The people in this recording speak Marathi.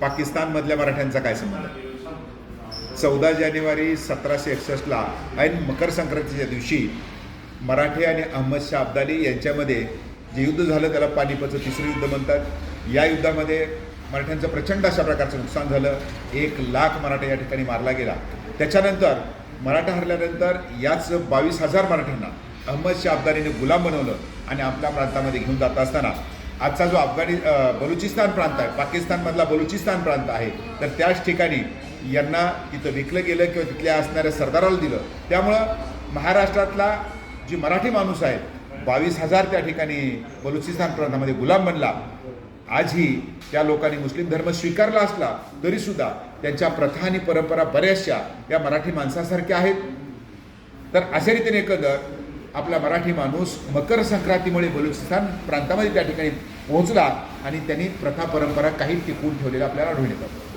पाकिस्तानमधल्या मराठ्यांचा काय संबंध? चौदा जानेवारी सतराशे एकसष्टला ऐन मकर संक्रांतीच्या दिवशी मराठे आणि अहमद शाह अब्दाली यांच्यामध्ये जे युद्ध झालं त्याला पानिपतचं तिसरं युद्ध म्हणतात. या युद्धामध्ये मराठ्यांचं प्रचंड अशा प्रकारचं नुकसान झालं. एक लाख मराठा या ठिकाणी मारला गेला. त्याच्यानंतर मराठा हरल्यानंतर याच बावीस हजार मराठ्यांना अहमद शाह अब्दालीने गुलाम बनवलं आणि आपल्या प्रांतामध्ये घेऊन जात असताना आजचा जो अफगाणी बलुचिस्तान प्रांत आहे पाकिस्तानमधला बलुचिस्तान प्रांत आहे तर त्याच ठिकाणी यांना तिथं विकलं गेलं किंवा तिथल्या असणाऱ्या सरदाराला दिलं. त्यामुळं महाराष्ट्रातला जी मराठी माणूस आहे बावीस हजार त्या ठिकाणी बलुचिस्तान प्रांतामध्ये गुलाम बनला. आजही त्या लोकांनी मुस्लिम धर्म स्वीकारला असला तरीसुद्धा त्यांच्या प्रथा आणि परंपरा बऱ्याचशा या मराठी माणसासारख्या आहेत. तर अशा रीतीने एकंदर आपला मराठी माणूस मकर संक्रांतीमुळे बलुचिस्तान प्रांतामध्ये त्या ठिकाणी पोहोचला आणि त्यांनी प्रथा परंपरा काही टिकवून ठेवलेल्या आपल्याला आढळून येतात.